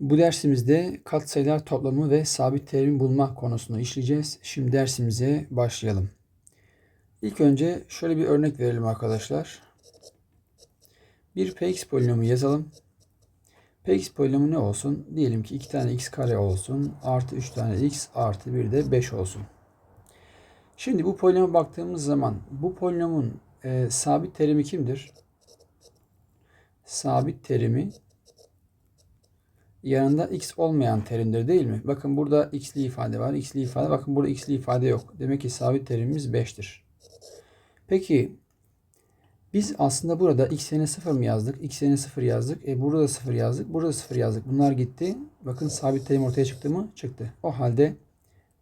Bu dersimizde katsayılar toplamı ve sabit terim bulma konusunu işleyeceğiz. Şimdi dersimize başlayalım. İlk önce şöyle bir örnek verelim arkadaşlar. Bir px polinomu yazalım. px polinomu ne olsun? Diyelim ki 2 tane x kare olsun. Artı 3 tane x artı 1 de 5 olsun. Şimdi bu polinoma baktığımız zaman bu polinomun e, sabit terimi kimdir? Sabit terimi yanında x olmayan terimdir değil mi? Bakın burada x'li ifade var. x'li ifade. Bakın burada x'li ifade yok. Demek ki sabit terimimiz 5'tir. Peki biz aslında burada x yerine 0 mı yazdık? x yerine 0 yazdık. E burada da 0 yazdık. Burada da 0 yazdık. Bunlar gitti. Bakın sabit terim ortaya çıktı mı? Çıktı. O halde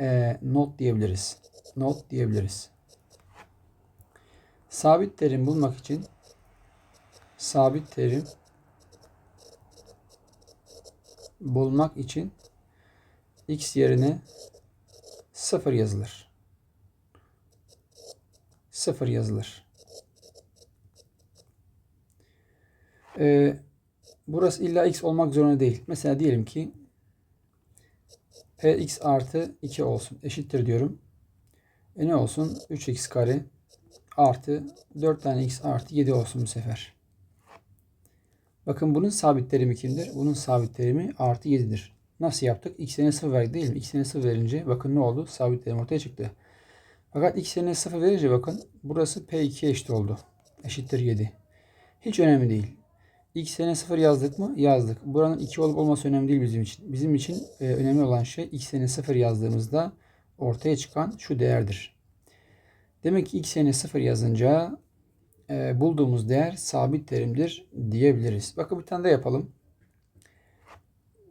e, not diyebiliriz. Not diyebiliriz. Sabit terim bulmak için sabit terim bulmak için x yerine 0 yazılır. 0 yazılır. Ee, burası illa x olmak zorunda değil. Mesela diyelim ki px artı 2 olsun. Eşittir diyorum. E ne olsun? 3x kare artı 4 tane x artı 7 olsun bu sefer. Bakın bunun sabit terimi kimdir? Bunun sabit terimi artı 7'dir. Nasıl yaptık? X yerine 0 verdik değil mi? X yerine 0 verince bakın ne oldu? Sabit terim ortaya çıktı. Fakat x yerine 0 verince bakın burası P2'ye eşit oldu. Eşittir 7. Hiç önemli değil. X yerine 0 yazdık mı? Yazdık. Buranın 2 olup olması önemli değil bizim için. Bizim için e, önemli olan şey x yerine 0 yazdığımızda ortaya çıkan şu değerdir. Demek ki x yerine 0 yazınca e, bulduğumuz değer sabit terimdir diyebiliriz. Bakın bir tane de yapalım.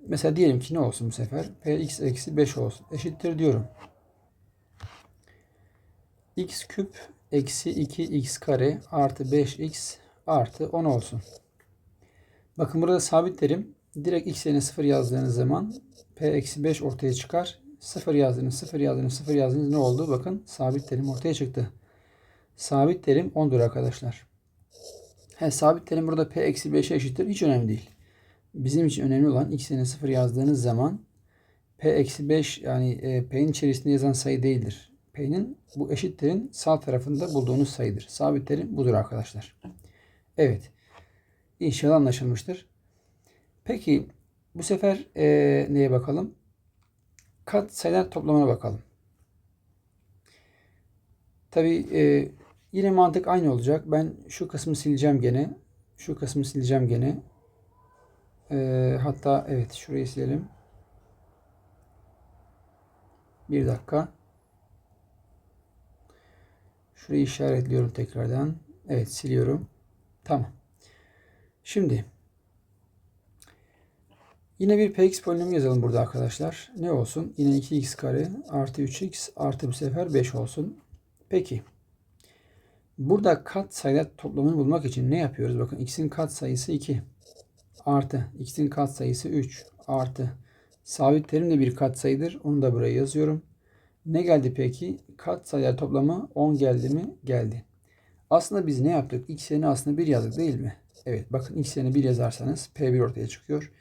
Mesela diyelim ki ne olsun bu sefer? px eksi 5 olsun. Eşittir diyorum. x küp eksi 2x kare artı 5x artı 10 olsun. Bakın burada sabit terim. Direkt x yerine 0 yazdığınız zaman p eksi 5 ortaya çıkar. 0 yazdığınız, 0 yazdığınız, 0 yazdığınız ne oldu? Bakın sabit terim ortaya çıktı. Sabit terim 10'dur arkadaşlar. He, sabit terim burada p eksi 5'e eşittir. Hiç önemli değil. Bizim için önemli olan x yerine 0 yazdığınız zaman p eksi 5 yani e, p'nin içerisinde yazan sayı değildir. P'nin bu eşittirin sağ tarafında bulduğunuz sayıdır. Sabit terim budur arkadaşlar. Evet. İnşallah anlaşılmıştır. Peki bu sefer e, neye bakalım? Kat sayılar toplamına bakalım. Tabi e, yine mantık aynı olacak. Ben şu kısmı sileceğim gene. Şu kısmı sileceğim gene. E, hatta evet şurayı silelim. Bir dakika. Şurayı işaretliyorum tekrardan. Evet siliyorum. Tamam. Şimdi yine bir px polinomu yazalım burada arkadaşlar. Ne olsun? Yine 2x kare artı 3x artı bu sefer 5 olsun. Peki. Burada kat sayılar toplamını bulmak için ne yapıyoruz? Bakın x'in kat sayısı 2 artı x'in kat sayısı 3 artı sabit terim de bir kat sayıdır. Onu da buraya yazıyorum. Ne geldi peki? Kat sayılar toplamı 10 geldi mi? Geldi. Aslında biz ne yaptık? X aslında 1 yazdık değil mi? Evet bakın x yerine 1 yazarsanız P1 ortaya çıkıyor.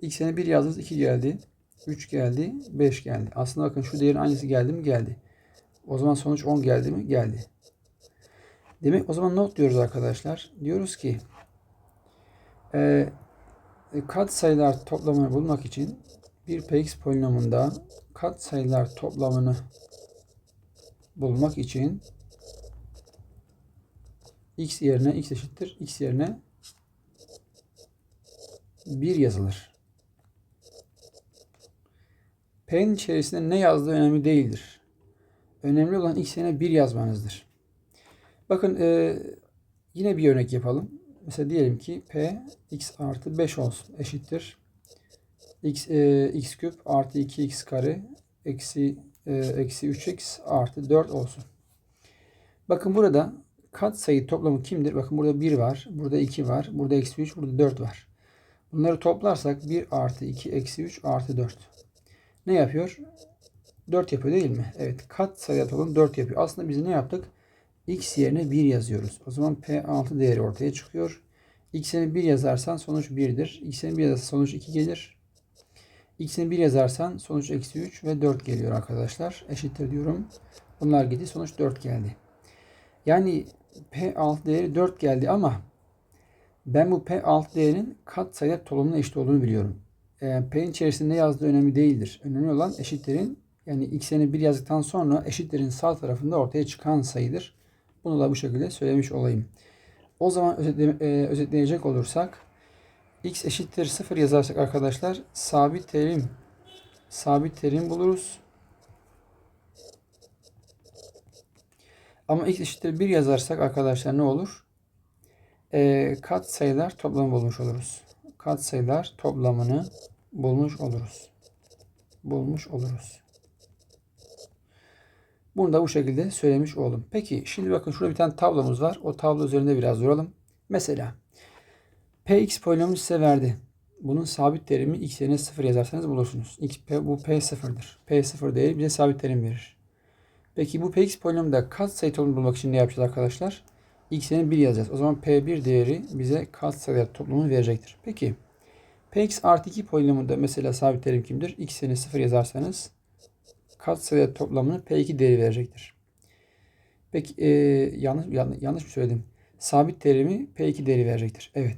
X yerine 1 yazdınız 2 geldi. 3 geldi. 5 geldi. Aslında bakın şu değerin aynısı geldi mi? Geldi. O zaman sonuç 10 geldi mi? Geldi. Demek o zaman not diyoruz arkadaşlar. Diyoruz ki e, kat sayılar toplamını bulmak için bir px polinomunda kat sayılar toplamını bulmak için x yerine x eşittir. x yerine 1 yazılır. P'nin içerisinde ne yazdığı önemli değildir. Önemli olan x yerine 1 yazmanızdır. Bakın e, yine bir örnek yapalım. Mesela diyelim ki p x artı 5 olsun eşittir. x, e, x küp artı 2x kare eksi, e, eksi 3x artı 4 olsun. Bakın burada kat sayı toplamı kimdir? Bakın burada 1 var. Burada 2 var. Burada eksi 3. Burada 4 var. Bunları toplarsak 1 artı 2 eksi 3 artı 4. Ne yapıyor? 4 yapıyor değil mi? Evet. Kat sayı toplamı 4 yapıyor. Aslında biz ne yaptık? X yerine 1 yazıyoruz. O zaman P6 değeri ortaya çıkıyor. X yerine 1 yazarsan sonuç 1'dir. X yerine 1 yazarsan sonuç 2 gelir. x'ini 1 yazarsan sonuç eksi 3 ve 4 geliyor arkadaşlar. Eşittir diyorum. Bunlar gitti. Sonuç 4 geldi. Yani P alt değeri 4 geldi ama ben bu P alt değerinin kat sayılar toplamına eşit olduğunu biliyorum. E, P'nin içerisinde yazdığı önemli değildir. Önemli olan eşitlerin yani x'ini 1 yazdıktan sonra eşitlerin sağ tarafında ortaya çıkan sayıdır. Bunu da bu şekilde söylemiş olayım. O zaman e, özetleyecek olursak x eşittir 0 yazarsak arkadaşlar sabit terim sabit terim buluruz. Ama x eşittir 1 yazarsak arkadaşlar ne olur? E, kat sayılar toplamı bulmuş oluruz. Kat sayılar toplamını bulmuş oluruz. Bulmuş oluruz. Bunu da bu şekilde söylemiş oldum. Peki şimdi bakın şurada bir tane tablomuz var. O tablo üzerinde biraz duralım. Mesela px polinomu size verdi. Bunun sabit terimi x yerine 0 yazarsanız bulursunuz. X, P, bu p sıfırdır. p sıfır değeri bize sabit terim verir. Peki bu px polinomda kat sayı toplamını bulmak için ne yapacağız arkadaşlar? x yerine 1 yazacağız. O zaman p1 değeri bize kat sayılar toplamını verecektir. Peki px artı 2 polinomunda mesela sabit terim kimdir? x yerine 0 yazarsanız katsayılar toplamını P2 değeri verecektir. Peki e, yanlış, yanlış mı söyledim? Sabit terimi P2 değeri verecektir. Evet.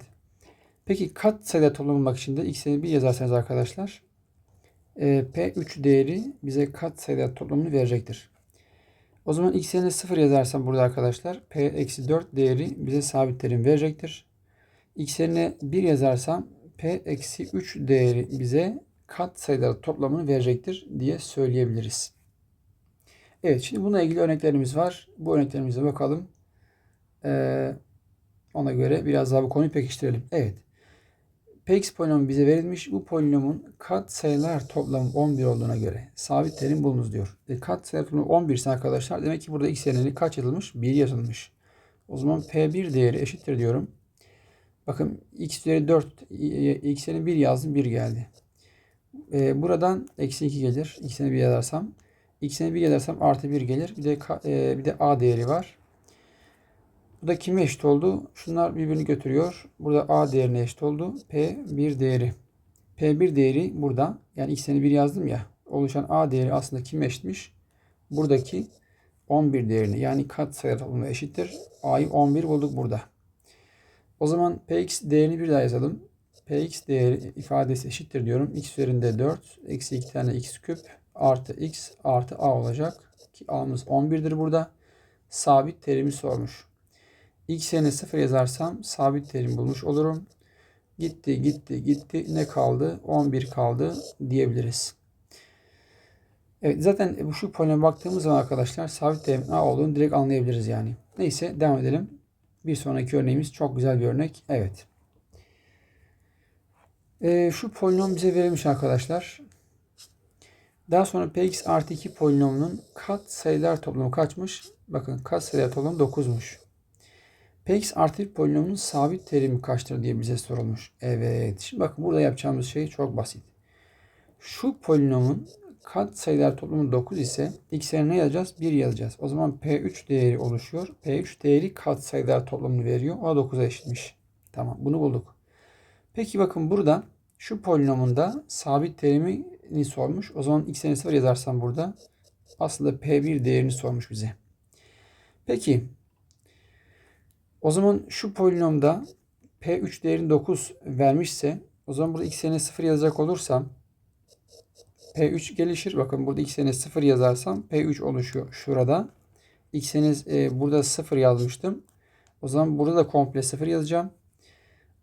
Peki kat sayılar toplamı için de x'ini bir yazarsanız arkadaşlar e, P3 değeri bize kat sayılar toplamını verecektir. O zaman x yerine 0 yazarsam burada arkadaşlar P-4 değeri bize sabit terim verecektir. x yerine 1 yazarsam P-3 değeri bize kat sayılar toplamını verecektir diye söyleyebiliriz. Evet şimdi bununla ilgili örneklerimiz var. Bu örneklerimize bakalım. Ee, ona göre biraz daha bu konuyu pekiştirelim. Evet. Px polinomu bize verilmiş. Bu polinomun kat sayılar toplamı 11 olduğuna göre sabit terim bulunuz diyor. E, kat sayılar toplamı 11 ise arkadaşlar demek ki burada x yerine kaç yazılmış? 1 yazılmış. O zaman P1 değeri eşittir diyorum. Bakın x üzeri 4 x yerine 1 yazdım 1 geldi. E, buradan eksi 2 gelir. X'ini 1 yazarsam. X'ini 1 yazarsam artı 1 gelir. Bir de e, bir de A değeri var. Bu da kime eşit oldu? Şunlar birbirini götürüyor. Burada A değerine eşit oldu. P1 değeri. P1 değeri burada. Yani x'ini 1 yazdım ya. Oluşan A değeri aslında kime eşitmiş? Buradaki 11 değerini. Yani kat sayı eşittir. A'yı 11 bulduk burada. O zaman Px değerini bir daha yazalım px değeri ifadesi eşittir diyorum. x üzerinde 4 eksi 2 tane x küp artı x artı a olacak. Ki a'mız 11'dir burada. Sabit terimi sormuş. x yerine 0 yazarsam sabit terim bulmuş olurum. Gitti gitti gitti ne kaldı? 11 kaldı diyebiliriz. Evet zaten bu şu polime baktığımız zaman arkadaşlar sabit terimin a olduğunu direkt anlayabiliriz yani. Neyse devam edelim. Bir sonraki örneğimiz çok güzel bir örnek. Evet. E, şu polinom bize verilmiş arkadaşlar. Daha sonra px artı 2 polinomunun kat sayılar toplamı kaçmış? Bakın kat sayılar toplamı 9'muş. px artı 1 polinomunun sabit terimi kaçtır diye bize sorulmuş. Evet. Şimdi bakın burada yapacağımız şey çok basit. Şu polinomun kat sayılar toplamı 9 ise x'e ne yazacağız? 1 yazacağız. O zaman P3 değeri oluşuyor. P3 değeri kat sayılar toplamını veriyor. O da 9'a eşitmiş. Tamam bunu bulduk. Peki bakın burada şu polinomunda sabit terimini sormuş. O zaman x'e 0 yazarsam burada aslında P1 değerini sormuş bize. Peki o zaman şu polinomda P3 değerini 9 vermişse o zaman burada x'e 0 yazacak olursam P3 gelişir. Bakın burada x'e 0 yazarsam P3 oluşuyor şurada. x'e e, burada 0 yazmıştım. O zaman burada da komple 0 yazacağım.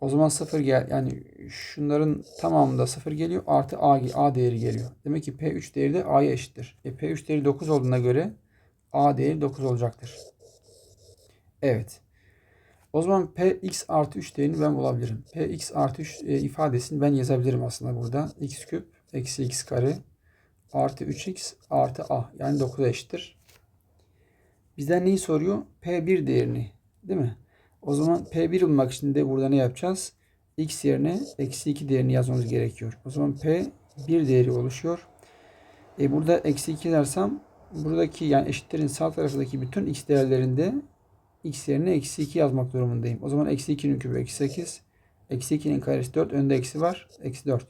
O zaman 0 gel yani şunların tamamında 0 geliyor artı A, A değeri geliyor. Demek ki P3 değeri de A'ya eşittir. E, P3 değeri 9 olduğuna göre A değeri 9 olacaktır. Evet. O zaman Px artı 3 değerini ben bulabilirim. Px artı 3 e, ifadesini ben yazabilirim aslında burada. x küp eksi x kare artı 3x artı a yani 9'a eşittir. Bizden neyi soruyor? P1 değerini değil mi? O zaman P1 bulmak için de burada ne yapacağız? X yerine eksi 2 değerini yazmamız gerekiyor. O zaman P 1 değeri oluşuyor. E burada eksi 2 dersem buradaki yani eşitlerin sağ tarafındaki bütün x değerlerinde x yerine eksi 2 yazmak durumundayım. O zaman eksi 2'nin küpü eksi 8. Eksi 2'nin karesi 4. Önde eksi var. Eksi 4.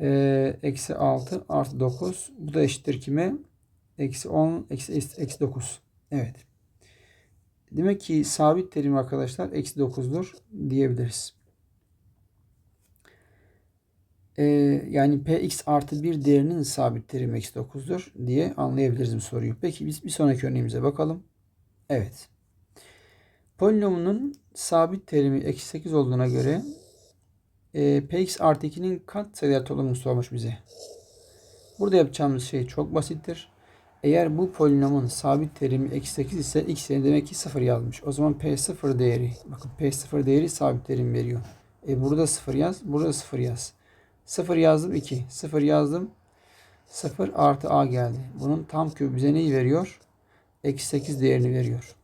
Ee, eksi 6 artı 9. Bu da eşittir kime? Eksi 10 eksi, eksi 9. Evet. Demek ki sabit terim arkadaşlar eksi 9'dur diyebiliriz. Ee, yani px artı 1 değerinin sabit terimi eksi 9'dur diye anlayabiliriz bu soruyu. Peki biz bir sonraki örneğimize bakalım. Evet. Polinomunun sabit terimi eksi 8 olduğuna göre e, px artı 2'nin kat sayılar toplamını sormuş bize. Burada yapacağımız şey çok basittir. Eğer bu polinomun sabit terimi eksi 8 ise x yerine demek ki 0 yazmış. O zaman p0 değeri, bakın p0 değeri sabit terim veriyor. E burada 0 yaz, burada 0 yaz. 0 yazdım 2, 0 yazdım 0 artı a geldi. Bunun tam kübü bize neyi veriyor? Eksi 8 değerini veriyor.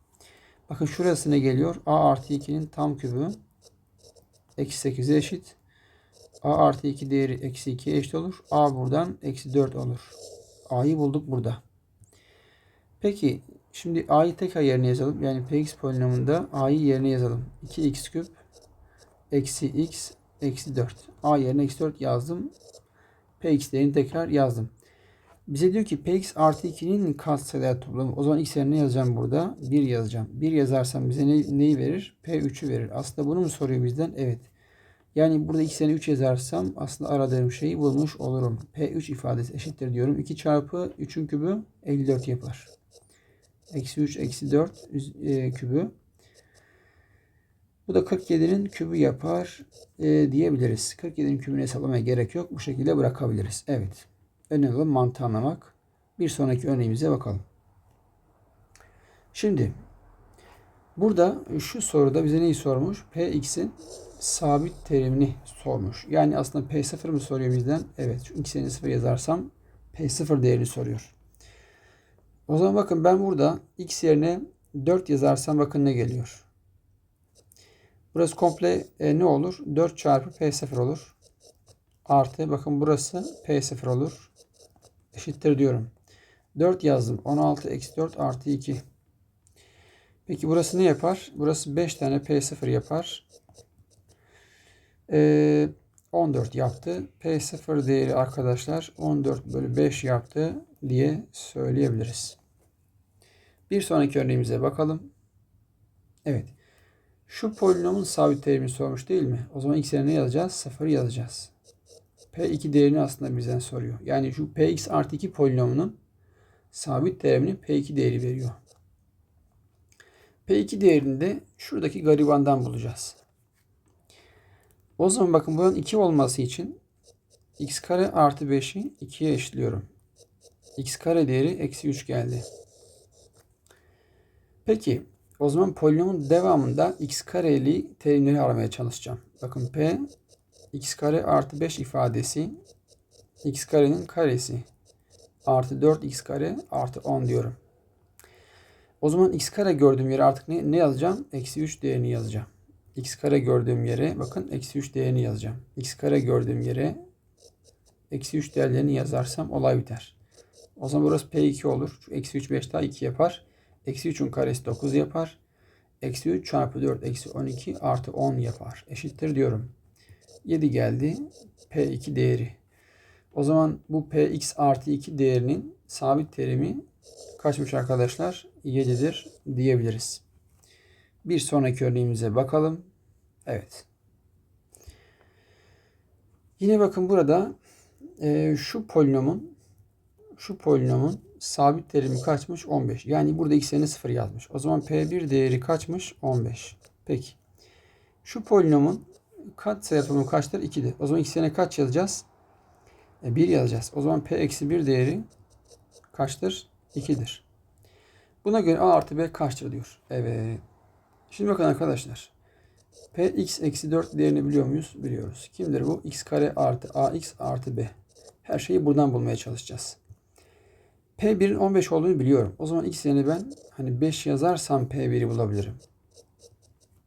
Bakın şurası ne geliyor? a artı 2'nin tam kübü eksi 8'e eşit. a artı 2 değeri eksi 2'ye eşit olur. a buradan eksi 4 olur. a'yı bulduk burada. Peki şimdi a'yı tekrar yerine yazalım. Yani px polinomunda a'yı yerine yazalım. 2x küp eksi x eksi 4. a yerine eksi 4 yazdım. px değerini tekrar yazdım. Bize diyor ki px artı 2'nin katsayılar toplamı. O zaman x yerine yazacağım burada. 1 yazacağım. 1 yazarsam bize ne, neyi verir? P3'ü verir. Aslında bunu mu soruyor bizden? Evet. Yani burada x yerine 3 yazarsam aslında aradığım şeyi bulmuş olurum. P3 ifadesi eşittir diyorum. 2 çarpı 3'ün kübü 54 yapar. Eksi 3 eksi 4 e, kübü. Bu da 47'nin kübü yapar e, diyebiliriz. 47'nin kübünü hesaplamaya gerek yok. Bu şekilde bırakabiliriz. Evet. Önemli olan mantığı anlamak. Bir sonraki örneğimize bakalım. Şimdi burada şu soruda bize neyi sormuş? Px'in sabit terimini sormuş. Yani aslında P0 mı soruyor bizden? Evet. Çünkü x'ini 0 yazarsam P0 değerini soruyor. O zaman bakın ben burada x yerine 4 yazarsam bakın ne geliyor. Burası komple e, ne olur? 4 çarpı P0 olur. Artı bakın burası P0 olur. Eşittir diyorum. 4 yazdım. 16 eksi 4 artı 2. Peki burası ne yapar? Burası 5 tane P0 yapar. Ee, 14 yaptı. P0 değeri arkadaşlar 14 bölü 5 yaptı diye söyleyebiliriz. Bir sonraki örneğimize bakalım. Evet. Şu polinomun sabit terimini sormuş değil mi? O zaman x yerine ne yazacağız? 0 yazacağız. P2 değerini aslında bizden soruyor. Yani şu Px artı 2 polinomunun sabit terimini P2 değeri veriyor. P2 değerini de şuradaki garibandan bulacağız. O zaman bakın bunun 2 olması için x kare artı 5'i 2'ye eşitliyorum. x kare değeri eksi 3 geldi. Peki o zaman polinomun devamında x kareli terimleri aramaya çalışacağım. Bakın p x kare artı 5 ifadesi x karenin karesi artı 4x kare artı 10 diyorum. O zaman x kare gördüğüm yere artık ne, ne yazacağım? Eksi 3 değerini yazacağım. x kare gördüğüm yere bakın eksi 3 değerini yazacağım. x kare gördüğüm yere eksi 3 değerlerini yazarsam olay biter. O zaman burası p2 olur. Eksi 3 5 daha 2 yapar. Eksi 3'ün karesi 9 yapar. Eksi 3 çarpı 4 eksi 12 artı 10 yapar. Eşittir diyorum. 7 geldi. P2 değeri. O zaman bu Px artı 2 değerinin sabit terimi kaçmış arkadaşlar? 7'dir diyebiliriz. Bir sonraki örneğimize bakalım. Evet. Yine bakın burada e, şu polinomun şu polinomun sabit terimi kaçmış? 15. Yani burada x yerine 0 yazmış. O zaman P1 değeri kaçmış? 15. Peki. Şu polinomun kat yapımı kaçtır? 2'dir. O zaman x yerine kaç yazacağız? E, 1 yazacağız. O zaman P eksi 1 değeri kaçtır? 2'dir. Buna göre A artı B kaçtır diyor. Evet. Şimdi bakın arkadaşlar. P x eksi 4 değerini biliyor muyuz? Biliyoruz. Kimdir bu? x kare artı ax artı b. Her şeyi buradan bulmaya çalışacağız. P1'in 15 olduğunu biliyorum. O zaman x yerine ben hani 5 yazarsam P1'i bulabilirim.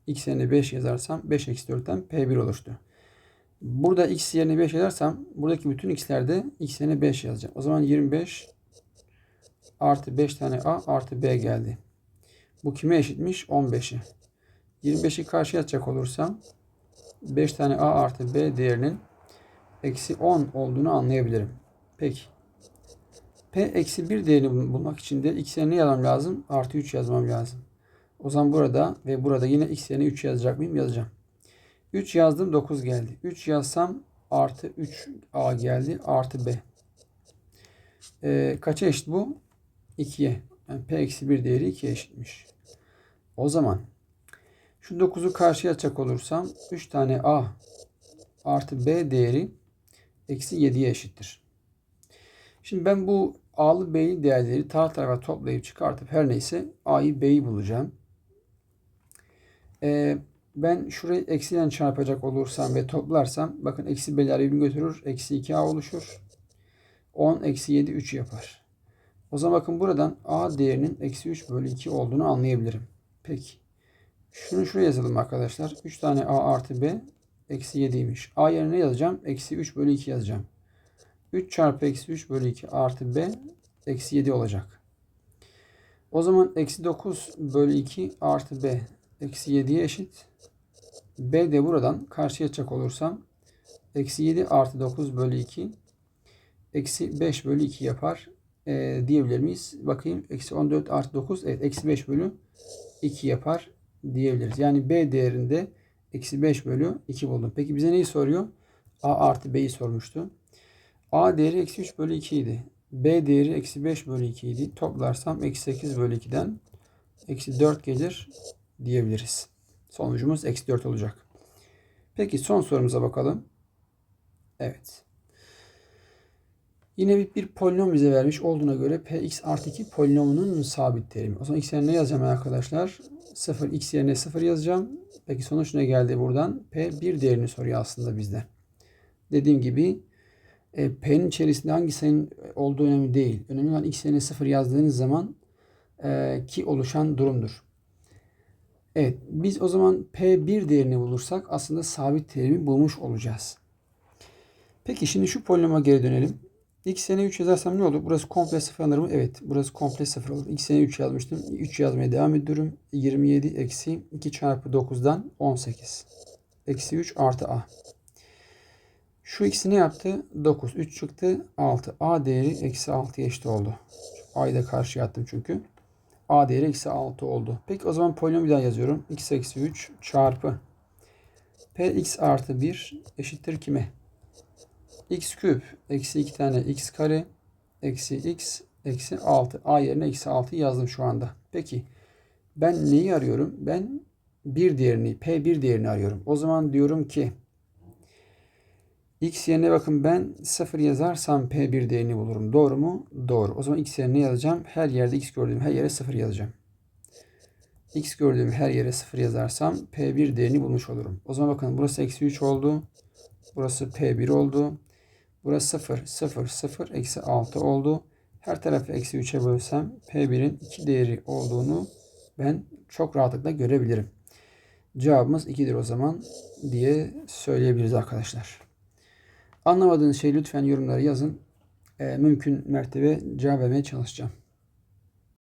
x yerine 5 yazarsam 5 eksi 4'ten P1 oluştu. Burada x yerine 5 yazarsam buradaki bütün x'lerde x yerine 5 yazacağım. O zaman 25 artı 5 tane a artı b geldi. Bu kime eşitmiş? 15'i. 25'i karşıya atacak olursam 5 tane a artı b değerinin eksi 10 olduğunu anlayabilirim. Peki. P eksi 1 değerini bul- bulmak için de x yerine ne yazmam lazım? Artı 3 yazmam lazım. O zaman burada ve burada yine x yerine 3 yazacak mıyım? Yazacağım. 3 yazdım 9 geldi. 3 yazsam artı 3a geldi artı b. Ee, kaça eşit bu? 2'ye. Yani p eksi 1 değeri 2'ye eşitmiş. O zaman şu 9'u karşıya atacak olursam 3 tane a artı b değeri eksi 7'ye eşittir. Şimdi ben bu a'lı b'li değerleri taraf tarafa toplayıp çıkartıp her neyse a'yı b'yi bulacağım. Ee, ben şurayı eksiyle çarpacak olursam ve toplarsam bakın eksi b'leri birbirini götürür. Eksi 2a oluşur. 10 eksi 7 3 yapar. O zaman bakın buradan a değerinin eksi 3 bölü 2 olduğunu anlayabilirim. Peki. Şunu şuraya yazalım arkadaşlar. 3 tane a artı b eksi 7'ymiş. a yerine ne yazacağım? Eksi 3 bölü 2 yazacağım. 3 çarpı eksi 3 bölü 2 artı b eksi 7 olacak. O zaman eksi 9 bölü 2 artı b eksi 7'ye eşit. b de buradan karşıya açacak olursam eksi 7 artı 9 bölü 2 eksi 5 bölü 2 yapar e, diyebilir miyiz? Bakayım eksi 14 artı 9 evet eksi 5 bölü 2 yapar diyebiliriz. Yani b değerinde eksi 5 bölü 2 buldum. Peki bize neyi soruyor? a artı b'yi sormuştu. A değeri eksi 3 bölü 2 idi. B değeri eksi 5 bölü 2 idi. Toplarsam eksi 8 bölü 2'den eksi 4 gelir diyebiliriz. Sonucumuz eksi 4 olacak. Peki son sorumuza bakalım. Evet. Yine bir, bir polinom bize vermiş olduğuna göre px artı 2 polinomunun sabit terimi. O zaman x yerine ne yazacağım arkadaşlar? 0 x yerine 0 yazacağım. Peki sonuç ne geldi buradan? p 1 değerini soruyor aslında bizde. Dediğim gibi e, P'nin içerisinde hangi sayının olduğu önemli değil. Önemli olan x yerine 0 yazdığınız zaman e, ki oluşan durumdur. Evet biz o zaman P1 değerini bulursak aslında sabit terimi bulmuş olacağız. Peki şimdi şu polinoma geri dönelim. x yerine 3 yazarsam ne olur? Burası komple sıfır alır mı? Evet. Burası komple sıfır olur. x yerine 3 yazmıştım. 3 yazmaya devam ediyorum. 27 eksi 2 çarpı 9'dan 18. Eksi 3 artı a. Şu ikisi ne yaptı? 9. 3 çıktı. 6. A değeri eksi 6'ya eşit oldu. A'yı da karşıya çünkü. A değeri eksi 6 oldu. Peki o zaman polinomu bir daha yazıyorum. x eksi 3 çarpı p x artı 1 eşittir kime? x küp eksi 2 tane x kare eksi x eksi 6. A yerine eksi 6 yazdım şu anda. Peki ben neyi arıyorum? Ben bir değerini, p1 değerini arıyorum. O zaman diyorum ki X yerine bakın ben 0 yazarsam P1 değerini bulurum. Doğru mu? Doğru. O zaman X yerine yazacağım? Her yerde X gördüğüm her yere 0 yazacağım. X gördüğüm her yere 0 yazarsam P1 değerini bulmuş olurum. O zaman bakın burası eksi 3 oldu. Burası P1 oldu. Burası 0, 0, 0, eksi 6 oldu. Her tarafı eksi 3'e bölsem P1'in 2 değeri olduğunu ben çok rahatlıkla görebilirim. Cevabımız 2'dir o zaman diye söyleyebiliriz arkadaşlar. Anlamadığınız şey lütfen yorumlara yazın. E, mümkün mertebe cevap vermeye çalışacağım.